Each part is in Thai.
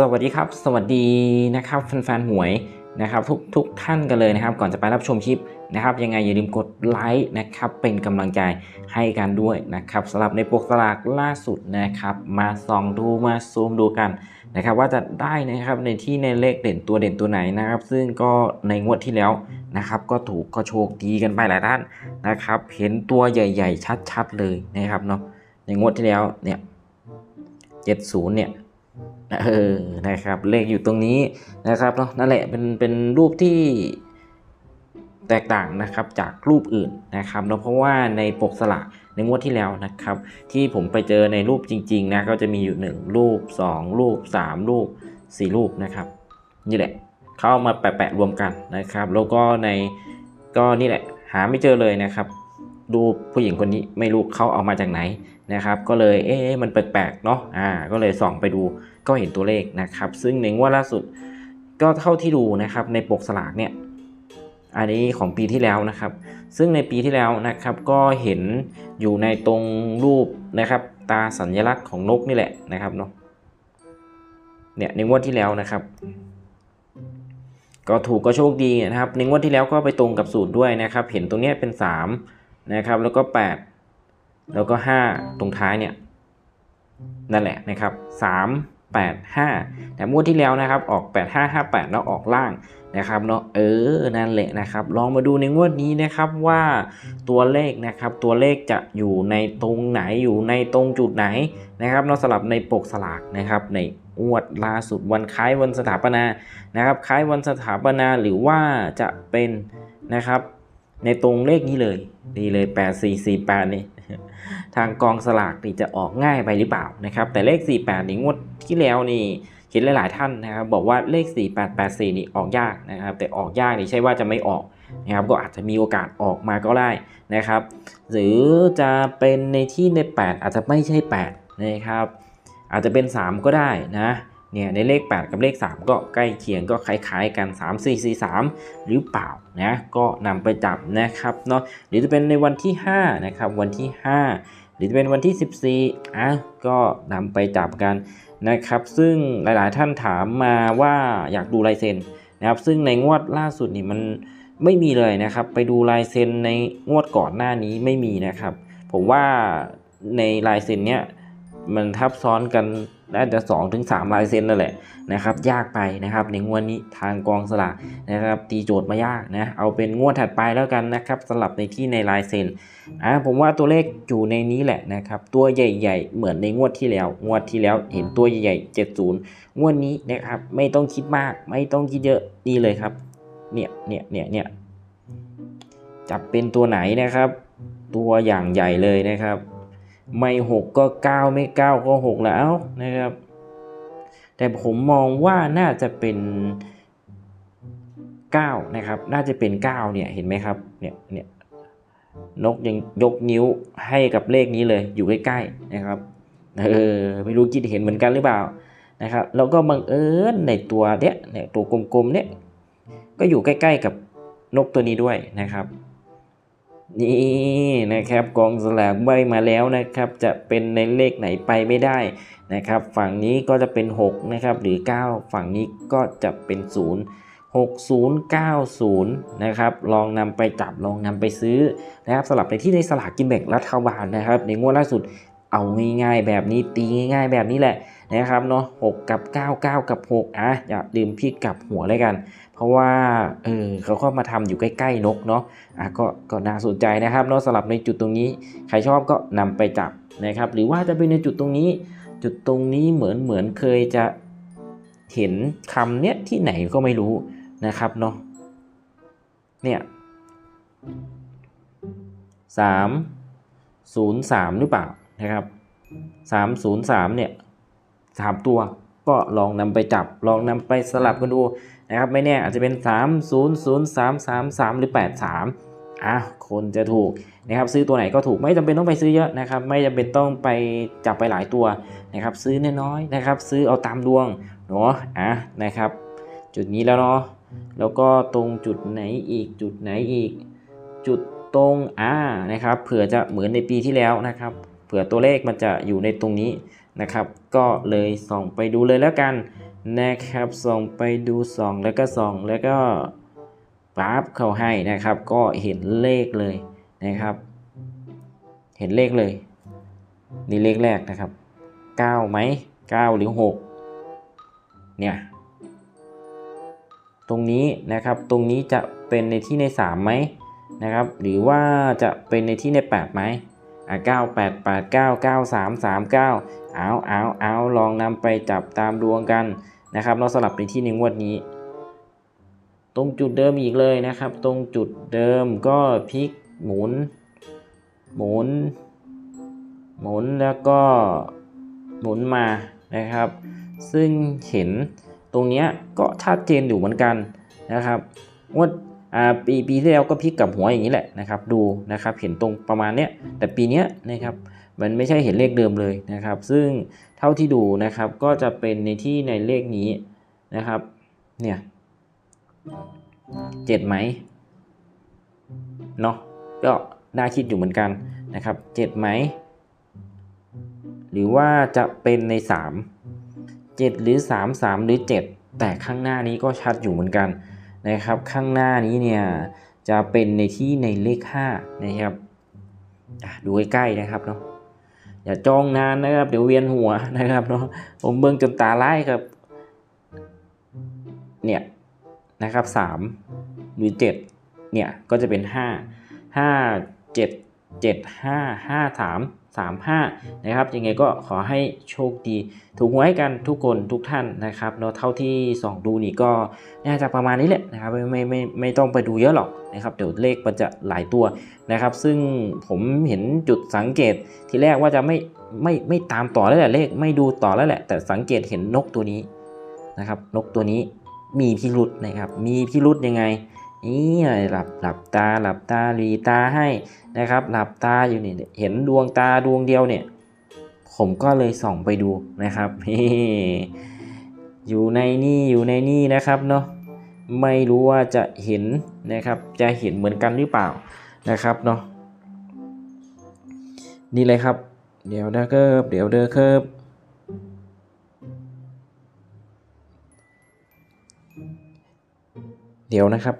สวัสดีครับ สวัสดีนะครับแฟนๆหวยนะครับทุกทุกท่านกันเลยนะครับ ก่อนจะไปรับชมคลิปนะครับ ยังไงอย่าลืมกดไลค์นะครับ เป็นกำลังใจให้กันด้วยนะครับสำหรับในปกสลากล่าสุดนะครับ มาส่องดูมาซูมดูกันนะครับ ว่าจะได้นะครับในที่ในเลขเด่นตัวเด่นตัวไหนนะครับ ซึ่งก็ในงวดที่แล้วนะครับ ก็ถูกก็โชคดีกันไปหลายท่านนะครับ เห็นตัวใหญ่ ๆ ชัด ๆ เลยนะครับเนาะในงวดที่แล้วเนี่ย70เนี่ย เออนะครับเลขอยู่ตรงนี้นะครับเนาะนั่นแหละเป็นเป็นรูปที่แตกต่างนะครับจากรูปอื่นนะครับเนาะเพราะว่าในปกสลากในงวดที่แล้วนะครับ ที่ผมไปเจอในรูปจริงๆนะก็จะมีอยู่ 1 รูป 2 รูป 3 รูป 4 รูปนะครับนี่แหละเข้ามาแปะๆรวมกันนะครับ แล้วก็ในก็นี่แหละหาไม่เจอเลยนะครับดูปผู้หญิงคนนี้ไม่รู้เขาเอามาจากไหน นะครับก็เลยเอ๊ะมันแปลกๆเนาะอ่าก็เลยส่องไปดูก็เห็นตัวเลขนะครับ ซึ่งในงวดล่าสุดก็เท่าที่ดูนะครับในปกสลากเนี่ยอันนี้ของปีที่แล้วนะครับ ซึ่งในปีที่แล้วนะครับก็เห็นอยู่ในตรงรูปนะครับ ตาสัญลักษณ์ของนกนี่แหละนะครับเนาะเนี่ยในงวดที่แล้วนะครับ ก็ถูกก็โชคดีนะครับในงวดที่แล้วก็ไปตรงกับสูตรด้วยนะครับ เห็นตรงเนี้ยเป็น3นะครับแล้วก็ 8 แล้วก็ 5 ตรงท้ายเนี่ยนั่นแหละนะครับ 3 8 5 แต่งวดที่แล้วนะครับออก 8 5 5 8 แล้วออกล่างนะครับเนาะเออนั่นแหละนะครับ ลองมาดูในงวดนี้นะครับว่าตัวเลขนะครับตัวเลขจะอยู่ในตรงไหนอยู่ในตรงจุดไหนนะครับเนาะสลับในปกสลากนะครับในงวดล่าสุดวันคล้ายวันสถาปนานะครับคล้ายวันสถาปนาหรือว่าจะเป็นนะครับ ในตรงเลขนี้เลยนี่เลย 8448 นี่ ทางกองสลากนี่จะออกง่ายไปหรือเปล่านะครับ แต่เลข 48 นี่งวดที่แล้วนี่เห็นหลาย ๆ ท่านนะครับบอกว่าเลข 4884 นี่ออกยากนะครับ แต่ออกยากนี่ใช่ว่าจะไม่ออกนะครับก็อาจจะมีโอกาสออกมาก็ได้นะครับ หรือจะเป็นในที่ใน 8 อาจจะไม่ใช่ 8 นะครับ อาจจะเป็น 3 ก็ได้นะ เนี่ยในเลข 8 กับเลข 3 ก็ใกล้เคียงก็คล้ายๆกัน 3 4 4 3 หรือเปล่านะก็นำไปจับนะครับเนาะหรือจะเป็นในวันที่5นะครับวันที่ 5 หรือจะเป็นวันที่ 14อะก็นำไปจับกันนะครับ ซึ่งหลายๆท่านถามมาว่าอยากดูลายเซ็นนะครับ ซึ่งในงวดล่าสุดนี่มันไม่มีเลยนะครับ ไปดูลายเซ็นในงวดก่อนหน้านี้ไม่มีนะครับ ผมว่าในลายเซ็นเนี้ย มันทับซ้อนกันน่าจะ2-3ถึงสามลายเซ็นนั่นแหละนะครับ ยากไปนะครับ ในงวดนี้ทางกองสลากนะครับตีโจทย์มายากนะเอาเป็นงวดถัดไปแล้วกันนะครับสลับในที่ในลายเซ็นอะผมว่าตัวเลขอยู่ในนี้แหละนะครับตัวใหญ่ ๆ เหมือนในงวดที่แล้ว งวดที่แล้วเห็นตัวใหญ่ๆ70 งวดนี้นะครับไม่ต้องคิดมาก ไม่ต้องคิดเยอะนี่เลยครับเนี่ยเนี่ยเนี่ยเนี่ยจับเป็นตัวไหนนะครับ ตัวอย่างใหญ่เลยนะครับ ไม่หกก็เก้าไม่เก้าก็หกแล้วนะครับ แต่ผมมองว่าน่าจะเป็นเก้านะครับ น่าจะเป็นเก้าเนี่ยเห็นไหมครับเนี่ยเนี่ยนกยังยกนิ้วให้กับเลขนี้เลยอยู่ใกล้ๆนะครับเออไม่รู้คิดเห็นเหมือนกันหรือเปล่านะครับ แล้วก็บังเอิญในตัวเนี้ยเนี่ยตัวกลมๆเนี่ยก็อยู่ใกล้ ๆ กับนกตัวนี้ด้วยนะครับ นี่นะครับกองสลากใบมาแล้วนะครับจะเป็นในเลขไหนไปไม่ได้นะครับ ฝั่งนี้ก็จะเป็น6นะครับหรือ 9 ฝั่งนี้ก็จะเป็น 0 6090 นะครับ ลองนำไปจับ ลองนำไปซื้อนะครับสลับในที่ในสลากกินแบ่งรัฐบาลนะครับ ในงวดล่าสุด เอาง่ายๆแบบนี้ตีง่ายๆแบบนี้แหละนะครับเนาะ6กับ 9 9 กับ 6 อะ อย่าลืมพี่กลับหัวเลยกัน เพราะว่าเออเขาก็มาทำอยู่ใกล้ๆนกเนาะอะก็ก็น่าสนใจนะครับเนาะสลับในจุดตรงนี้ ใครชอบก็นำไปจับนะครับ หรือว่าจะเป็นในจุดตรงนี้ จุดตรงนี้เหมือนเหมือนเคยจะเห็นคำเนี้ยที่ไหนก็ไม่รู้นะครับเนาะเนี่ยสามศูนย์สามหรือเปล่า นะครับสามศูนย์สามเนี่ยสามตัวก็ลองนำไปจับลองนำไปสลับกันดูนะครับ ไม่แน่อาจจะเป็น 3 0 0 3 3 3 หรือ 8 3อะคนจะถูกนะครับซื้อตัวไหนก็ถูกไม่จำเป็นต้องไปซื้อเยอะนะครับ ไม่จำเป็นต้องไปจับไปหลายตัวนะครับ ซื้อน้อยๆนะครับ ซื้อเอาตามดวงเนาะอะนะครับ จุดนี้แล้วเนาะแล้วก็ตรงจุดไหนอีกจุดไหนอีก จุดตรงอ่านะครับเผื่อจะเหมือนในปีที่แล้วนะครับ เผื่อตัวเลขมันจะอยู่ในตรงนี้นะครับ ก็เลยส่องไปดูเลยแล้วกันนะครับส่องไปดูส่องแล้วก็ส่องแล้วก็ปั๊บเข้าให้นะครับ ก็เห็นเลขเลยนะครับ เห็นเลขเลยนี่เลขแรกนะครับ9ไหม9หรือ 6 เนี่ย ตรงนี้นะครับตรงนี้จะเป็นในที่ใน3ไหมนะครับ หรือว่าจะเป็นในที่ใน8ไหม อะ9 8 8 9 9 3 3 9เอาเอาเอาลองนำไปจับตามดวงกันนะครับ เราสลับในที่ในงวดนี้ ตรงจุดเดิมอีกเลยนะครับ ตรงจุดเดิมก็พลิกหมุน หมุน หมุนแล้วก็หมุนมานะครับ ซึ่งเห็นตรงเนี้ยก็ชัดเจนอยู่เหมือนกันนะครับงวด ปีปีที่แล้วก็พลิกกลับหัวอย่างนี้แหละนะครับดูนะครับเห็นตรงประมาณเนี้ยแต่ปีเนี้ยนะครับมันไม่ใช่เห็นเลขเดิมเลยนะครับ ซึ่งเท่าที่ดูนะครับก็จะเป็นในที่ในเลขนี้นะครับเนี่ยเจ็ดไหมเนาะก็น่าคิดอยู่เหมือนกันนะครับเจ็ดไหม หรือว่าจะเป็นใน 3 7 หรือ 3 3 หรือ 7 แต่ข้างหน้านี้ก็ชัดอยู่เหมือนกัน นะครับข้างหน้านี้เนี่ยจะเป็นในที่ในเลข 5 นะครับดูใกล้ๆนะครับเนาะอย่าจ้องนานนะครับ เดี๋ยวเวียนหัวนะครับเนาะผมเบิ่งจนตาไล่ครับ เนี่ยนะครับ3หรือ7เนี่ยก็จะเป็น 5 5 7 7 5 5 3 3 5นะครับยังไงก็ขอให้โชคดี ถูกหวยกันทุกคนทุกท่านนะครับเนาะเท่าที่ส่องดูนี่ก็น่าจะประมาณนี้แหละนะครับไม่ไม่ไม่ไม่ต้องไปดูเยอะหรอกนะครับเดี๋ยวเลขมันจะหลายตัวนะครับ ซึ่งผมเห็นจุดสังเกตทีแรกว่าจะไม่ไม่ไม่ตามต่อแล้วแหละเลขไม่ดูต่อแล้วแหละ แต่สังเกตเห็นนกตัวนี้นะครับ นกตัวนี้มีพิรุษนะครับ มีพิรุษยังไง นี่หลับหลับตาหลับตาหลีตาให้นะครับ หลับตาอยู่นี่เห็นดวงตาดวงเดียวเนี่ย ผมก็เลยส่องไปดูนะครับอยู่ในนี่อยู่ในนี่นะครับเนาะไม่รู้ว่าจะเห็นนะครับ จะเห็นเหมือนกันหรือเปล่านะครับเนาะนี่เลยครับ เดี๋ยวเด้อเคิบเดี๋ยวเด้อเคิบเดี๋ยวนะครับ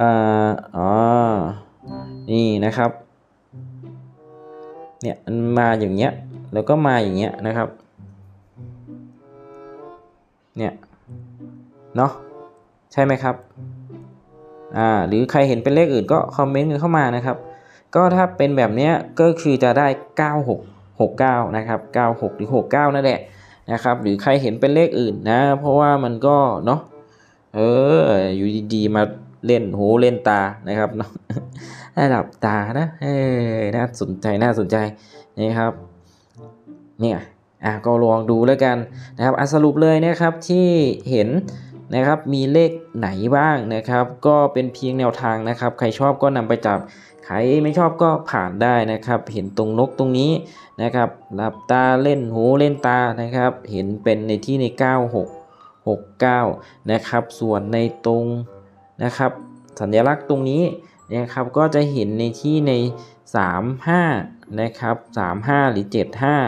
อ่าอ๋อนี่นะครับ เนี่ยมันมาอย่างเงี้ย แล้วก็มาอย่างเงี้ยนะครับ เนี่ยเนาะใช่ไหมครับอ่าหรือใครเห็นเป็นเลขอื่นก็คอมเมนต์กันเข้ามานะครับ ก็ถ้าเป็นแบบเนี้ยก็คือจะได้ 96 69 นะครับ 96 หรือ 69 นั่นแหละนะครับ หรือใครเห็นเป็นเลขอื่นนะ เพราะว่ามันก็เนาะเอออยู่ดีๆมา เล่นหูเล่นตานะครับเนาะให้หลับตานะเออน่าสนใจน่าสนใจนะครับเนี่ยอะก็ลองดูแล้วกันนะครับอะสรุปเลยนะครับที่เห็นนะครับมีเลขไหนบ้างนะครับ ก็เป็นเพียงแนวทางนะครับ ใครชอบก็นำไปจับใครไม่ชอบก็ผ่านได้นะครับ เห็นตรงนกตรงนี้นะครับหลับตาเล่นหูเล่นตานะครับ เห็นเป็นในที่ใน 96 69 นะครับ ส่วนในตรง นะครับ สัญลักษณ์ตรงนี้นะครับก็จะเห็นในที่ใน 35 นะครับ 35 หรือ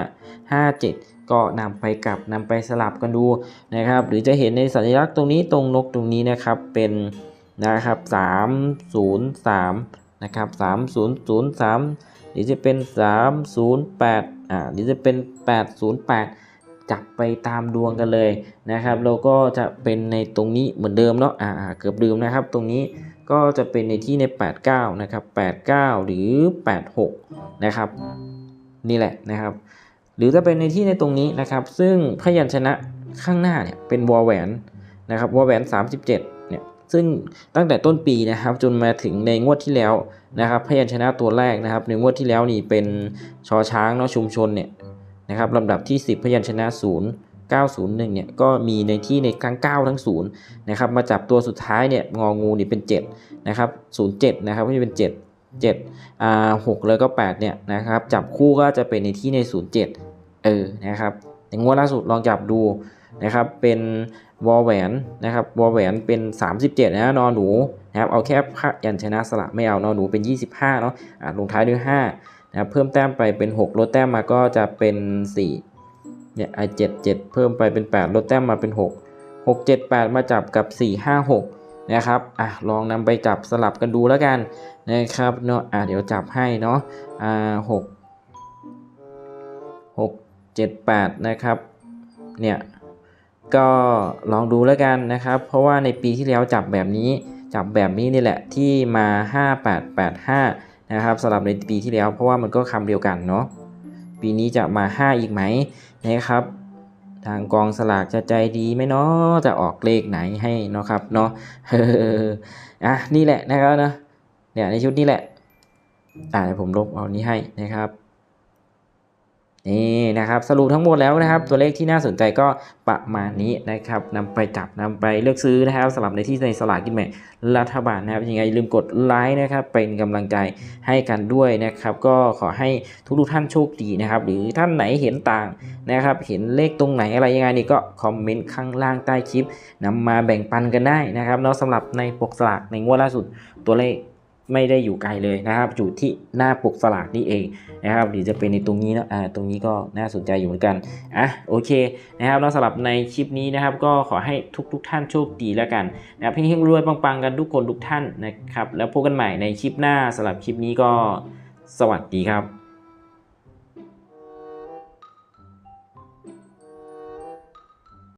75 57 ก็นำไปกลับนำไปสลับกันดูนะครับ หรือจะเห็นในสัญลักษณ์ตรงนี้ตรงนกตรงนี้นะครับเป็นนะครับ 303 นะครับ 3003 หรือจะเป็น 308 อ่าหรือจะเป็น 808 จับไปตามดวงกันเลยนะครับแล้วก็จะเป็นในตรงนี้เหมือนเดิมเนาะอ่าเกือบลืมนะครับ ตรงนี้ก็จะเป็นในที่ใน 89 นะครับ 89 หรือ 86 นะครับ นี่แหละนะครับ หรือจะเป็นในที่ในตรงนี้นะครับ ซึ่งพยัญชนะข้างหน้าเนี่ยเป็นวอแหวนนะครับวอแหวน 37 เนี่ย ซึ่งตั้งแต่ต้นปีนะครับ จนมาถึงในงวดที่แล้วนะครับ พยัญชนะตัวแรกนะครับ ในงวดที่แล้วนี่เป็นชอช้างเนาะชุมชนเนี่ย นะครับลำดับที่ 10 พยัญชนะ 0 901เนี่ยก็มีในที่ในทั้ง 9 ทั้ง0นะครับมาจับตัวสุดท้ายเนี่ยงองูนี่เป็น7นะครับ07นะครับก็จะเป็น 7 7อ่า6แล้วก็8เนี่ยนะครับจับคู่ก็จะเป็นในที่ใน 07เออนะครับในงวดล่าสุดลองจับดูนะครับเป็นวอลแหวนนะครับวอลแหวนเป็น 37นะนอนหนูนะครับเอาแค่พยัญชนะสระไม่เอานอนหนูเป็น 25เนาะลงท้ายด้วย5 นะครับเพิ่มแต้มไปเป็น 6 ลดแต้มมาก็จะเป็น4เนี่ยไอเจ็ดเจ็ดเพิ่มไปเป็น 8 ลดแต้มมาเป็น 6 6 7 8 มาจับกับ 4 5 6 นะครับอะลองนำไปจับสลับกันดูแล้วกันนะครับเนาะอะเดี๋ยวจับให้เนาะอ่า6 6 7 8นะครับเนี่ยก็ลองดูแล้วกันนะครับ เพราะว่าในปีที่แล้วจับแบบนี้จับแบบนี้นี่แหละที่มา 5885 นะครับสำหรับในปีที่แล้วเพราะว่ามันก็คำเดียวกันเนาะปีนี้จะมา 5 อีกไหมนะครับ ทางกองสลากจะใจดีไหมเนาะจะออกเลขไหนให้เนาะครับเนาะอะนี่แหละนะครับนะเนี่ยในชุดนี้แหละอ่าเดี๋ยวผมลบเอานี้ให้นะครับ นี่นะครับสรุปทั้งหมดแล้วนะครับ ตัวเลขที่น่าสนใจก็ประมาณนี้นะครับนำไปจับนำไปเลือกซื้อนะครับสำหรับในที่ในสลากกินแบ่งรัฐบาลนะครับยังไงลืมกดไลค์นะครับเป็นกำลังใจให้กันด้วยนะครับ ก็ขอให้ทุกๆท่านโชคดีนะครับ หรือท่านไหนเห็นต่างนะครับ เห็นเลขตรงไหนอะไรยังไงนี่ก็คอมเมนต์ข้างล่างใต้คลิปนำมาแบ่งปันกันได้นะครับเนาะสำหรับในปกสลากในงวดล่าสุดตัวเลข ไม่ได้อยู่ไกลเลยนะครับ อยู่ที่หน้าปกสลากนี่เองนะครับหรือจะเป็นในตรงนี้นะอ่าตรงนี้ก็น่าสนใจอยู่เหมือนกันอะโอเคนะครับแล้วสำหรับในคลิปนี้นะครับ ก็ขอให้ทุกทุกท่านโชคดีแล้วกันนะครับเฮงๆรวยปังๆกันทุกคนทุกท่านนะครับ แล้วพบกันใหม่ในคลิปหน้าสำหรับคลิปนี้ก็สวัสดีครับ